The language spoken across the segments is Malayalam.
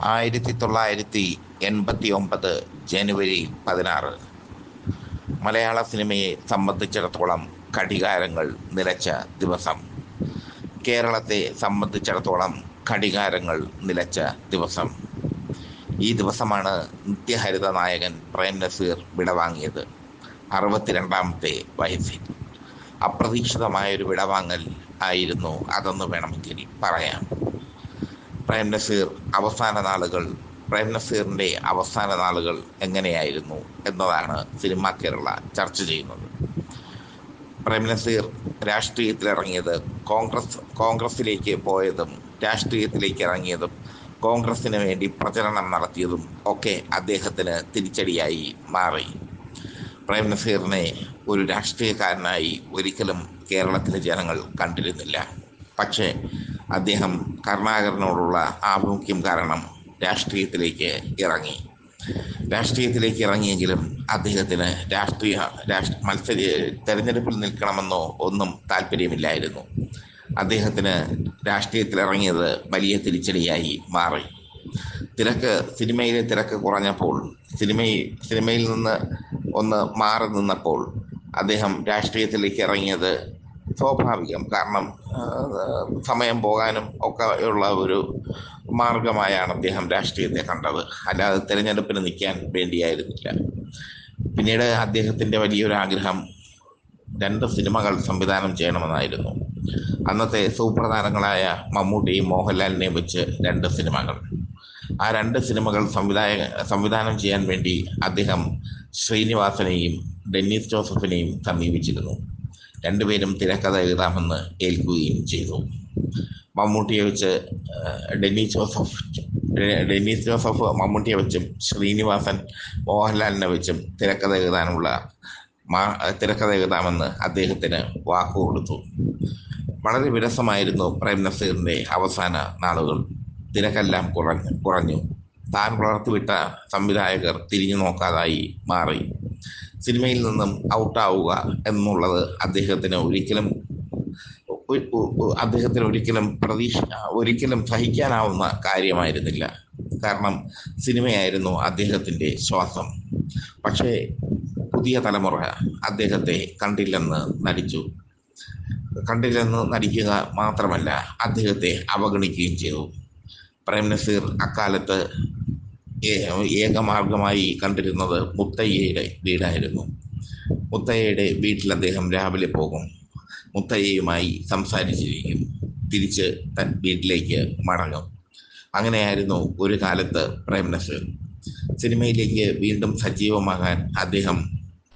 ആയിരത്തി തൊള്ളായിരത്തി എൺപത്തി ഒമ്പത് ജനുവരി പതിനാറ്. മലയാള സിനിമയെ സംബന്ധിച്ചിടത്തോളം ഘടികാരങ്ങൾ നിലച്ച ദിവസം. കേരളത്തെ സംബന്ധിച്ചിടത്തോളം ഘടികാരങ്ങൾ നിലച്ച ദിവസം. ഈ ദിവസമാണ് നിത്യഹരിത നായകൻ പ്രേം നസീർ വിടവാങ്ങിയത്. അറുപത്തിരണ്ടാമത്തെ വയസ്സിൽ. അപ്രതീക്ഷിതമായൊരു വിടവാങ്ങൽ ആയിരുന്നു അതെന്ന് വേണമെങ്കിൽ പറയാം. പ്രേം നസീർ അവസാന നാളുകൾ പ്രേം നസീറിന്റെ അവസാന നാളുകൾ എങ്ങനെയായിരുന്നു എന്നതാണ് സിനിമ കേരള ചർച്ച ചെയ്യുന്നത്. പ്രേം നസീർ രാഷ്ട്രീയത്തിലിറങ്ങിയത് കോൺഗ്രസ് കോൺഗ്രസിലേക്ക് പോയതും രാഷ്ട്രീയത്തിലേക്ക് ഇറങ്ങിയതും കോൺഗ്രസിന് വേണ്ടി പ്രചരണം നടത്തിയതും ഒക്കെ അദ്ദേഹത്തിന് തിരിച്ചടിയായി മാറി. പ്രേം നസീറിനെ ഒരു രാഷ്ട്രീയക്കാരനായി ഒരിക്കലും കേരളത്തിലെ ജനങ്ങൾ കണ്ടിരുന്നില്ല. പക്ഷേ അദ്ദേഹം കരുണാകരനോടുള്ള ആഭിമുഖ്യം കാരണം രാഷ്ട്രീയത്തിലേക്ക് ഇറങ്ങി. രാഷ്ട്രീയത്തിലേക്ക് ഇറങ്ങിയെങ്കിലും അദ്ദേഹത്തിന് രാഷ്ട്രീയ രാഷ്ട്ര മത്സര തെരഞ്ഞെടുപ്പിൽ നിൽക്കണമെന്നോ ഒന്നും താല്പര്യമില്ലായിരുന്നു. അദ്ദേഹത്തിന് രാഷ്ട്രീയത്തിൽ ഇറങ്ങിയത് വലിയ തിരിച്ചടിയായി മാറി. തിരക്ക് സിനിമയിലെ തിരക്ക് കുറഞ്ഞപ്പോൾ സിനിമയിൽ സിനിമയിൽ നിന്ന് ഒന്ന് മാറി നിന്നപ്പോൾ അദ്ദേഹം രാഷ്ട്രീയത്തിലേക്ക് ഇറങ്ങിയത് സ്വാഭാവികം. കാരണം സമയം പോകാനും ഒക്കെ ഉള്ള ഒരു മാർഗമായാണ് അദ്ദേഹം രാഷ്ട്രീയത്തെ കണ്ടത്. അല്ലാതെ തിരഞ്ഞെടുപ്പിന് നിൽക്കാൻ വേണ്ടിയായിരുന്നില്ല. പിന്നീട് അദ്ദേഹത്തിന്റെ വലിയൊരു ആഗ്രഹം രണ്ട് സിനിമകൾ സംവിധാനം ചെയ്യണമെന്നായിരുന്നു. അന്നത്തെ സുപ്രധാനങ്ങളായ മമ്മൂട്ടിയും മോഹൻലാലിനെയും വെച്ച് രണ്ട് സിനിമകൾ. ആ രണ്ട് സിനിമകൾ സംവിധായ സംവിധാനം ചെയ്യാൻ വേണ്ടി അദ്ദേഹം ശ്രീനിവാസനെയും ഡെന്നിസ് ജോസഫിനെയും സമീപിച്ചിരുന്നു. രണ്ടുപേരും തിരക്കഥ എഴുതാമെന്ന് ഏൽക്കുകയും ചെയ്തു. മമ്മൂട്ടിയെ വെച്ച് ഡെന്നി ജോസഫ് ഡെന്നി ജോസഫ് മമ്മൂട്ടിയെ വെച്ചും ശ്രീനിവാസൻ മോഹൻലാലിനെ വെച്ചും തിരക്കഥ എഴുതാനുള്ള മാ തിരക്കഥ എഴുതാമെന്ന് അദ്ദേഹത്തിന് വാക്കു കൊടുത്തു. വളരെ വിരസമായിരുന്നു പ്രേം നസീറിന്റെ അവസാന നാളുകൾ. തിരക്കെല്ലാം കുറഞ്ഞു കുറഞ്ഞു. താൻ വളർത്തിവിട്ട സംവിധായകർ തിരിഞ്ഞു നോക്കാതായി മാറി. സിനിമയിൽ നിന്നും ഔട്ടാവുക എന്നുള്ളത് അദ്ദേഹത്തിന് ഒരിക്കലും അദ്ദേഹത്തിന് ഒരിക്കലും പ്രതീക്ഷ ഒരിക്കലും സഹിക്കാനാവുന്ന കാര്യമായിരുന്നില്ല. കാരണം സിനിമയായിരുന്നു അദ്ദേഹത്തിന്റെ ശ്വാസം. പക്ഷേ പുതിയ തലമുറ അദ്ദേഹത്തെ കണ്ടില്ലെന്ന് നടിച്ചു. കണ്ടില്ലെന്ന് നടിക്കുക മാത്രമല്ല അദ്ദേഹത്തെ അവഗണിക്കുകയും ചെയ്തു. പ്രേം നസീർ അക്കാലത്ത് ഏകമാർഗമായി കണ്ടിരുന്നത് മുത്തയ്യയുടെ വീടായിരുന്നു. മുത്തയ്യയുടെ വീട്ടിൽ അദ്ദേഹം രാവിലെ പോകും. മുത്തയ്യയുമായി സംസാരിച്ചിരിക്കും. തിരിച്ച് തൻ വീട്ടിലേക്ക് മടങ്ങും. അങ്ങനെയായിരുന്നു ഒരു കാലത്ത് പ്രേംനസീർ സിനിമയിലേക്ക് വീണ്ടും സജീവമാകാൻ അദ്ദേഹം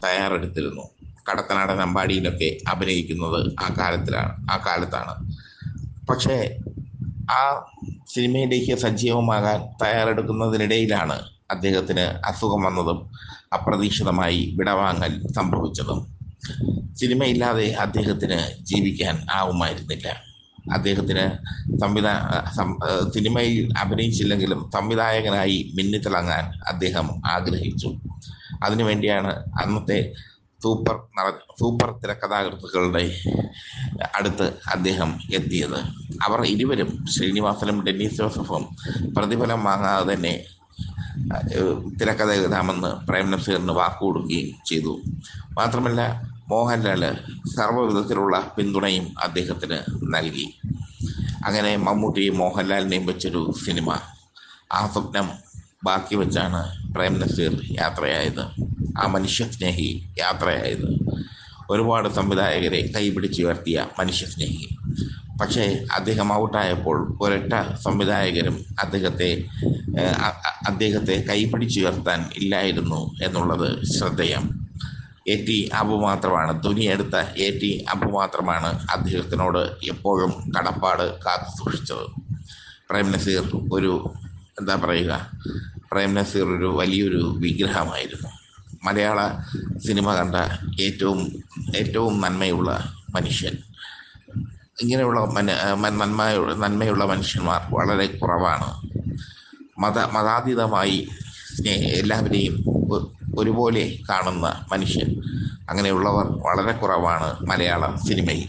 തയ്യാറെടുത്തിരുന്നു. കടത്തനാടൻ അമ്പാടിയിലൊക്കെ അഭിനയിക്കുന്നത് ആ കാലത്തിലാണ് ആ കാലത്താണ്. പക്ഷേ ആ സിനിമയിലേക്ക് സജീവമാകാൻ തയ്യാറെടുക്കുന്നതിനിടയിലാണ് അദ്ദേഹത്തിന് അസുഖം വന്നതും അപ്രതീക്ഷിതമായി വിടവാങ്ങൽ സംഭവിച്ചതും. സിനിമയില്ലാതെ അദ്ദേഹത്തിന് ജീവിക്കാൻ ആവുമായിരുന്നില്ല. അദ്ദേഹത്തിന് സംവിധാ സിനിമയിൽ അഭിനയിച്ചില്ലെങ്കിലും സംവിധായകനായി മിന്നിത്തിളങ്ങാൻ അദ്ദേഹം ആഗ്രഹിച്ചു. അതിനുവേണ്ടിയാണ് അന്നത്തെ സൂപ്പർ സൂപ്പർ തിരക്കഥാകൃത്തുക്കളുടെ അടുത്ത് അദ്ദേഹം എത്തിയത്. അവർ ഇരുവരും ശ്രീനിവാസനും ഡെന്നീസ് ജോസഫും പ്രതിഫലം വാങ്ങാതെ തന്നെ തിരക്കഥ എഴുതാമെന്ന് പ്രേം നസീറിന് വാക്കുകൊടുക്കുകയും ചെയ്തു. മാത്രമല്ല മോഹൻലാൽ സർവവിധത്തിലുള്ള പിന്തുണയും അദ്ദേഹത്തിന് നൽകി. അങ്ങനെ മമ്മൂട്ടിയും മോഹൻലാലിനെയും വെച്ചൊരു സിനിമ ആ സ്വപ്നം ബാക്കി വെച്ചാണ് പ്രേംനസീർ യാത്രയായത്. ആ മനുഷ്യസ്നേഹി യാത്രയായത്. ഒരുപാട് സംവിധായകരെ കൈപിടിച്ചുയർത്തിയ മനുഷ്യസ്നേഹി. പക്ഷേ അദ്ദേഹം ഔട്ടായപ്പോൾ ഒരൊറ്റ സംവിധായകരും അദ്ദേഹത്തെ അദ്ദേഹത്തെ കൈപിടിച്ചുയർത്താൻ ഇല്ലായിരുന്നു എന്നുള്ളത് ശ്രദ്ധേയം. എ. ടി. അബു മാത്രമാണ് തുനിയെടുത്ത എ. ടി. അബു മാത്രമാണ് അദ്ദേഹത്തിനോട് എപ്പോഴും കടപ്പാട് കാത്തു സൂക്ഷിച്ചത്. പ്രേം നസീർ ഒരു എന്താ പറയുക പ്രേം നസീർ ഒരു വലിയൊരു വിഗ്രഹമായിരുന്നു. മലയാള സിനിമ കണ്ട ഏറ്റവും ഏറ്റവും നന്മയുള്ള മനുഷ്യൻ. ഇങ്ങനെയുള്ള നന്മയുള്ള നന്മയുള്ള മനുഷ്യന്മാർ വളരെ കുറവാണ്. മത മതാതീതമായി എല്ലാവരെയും ഒരുപോലെ കാണുന്ന മനുഷ്യൻ അങ്ങനെയുള്ളവർ വളരെ കുറവാണ് മലയാള സിനിമയിൽ.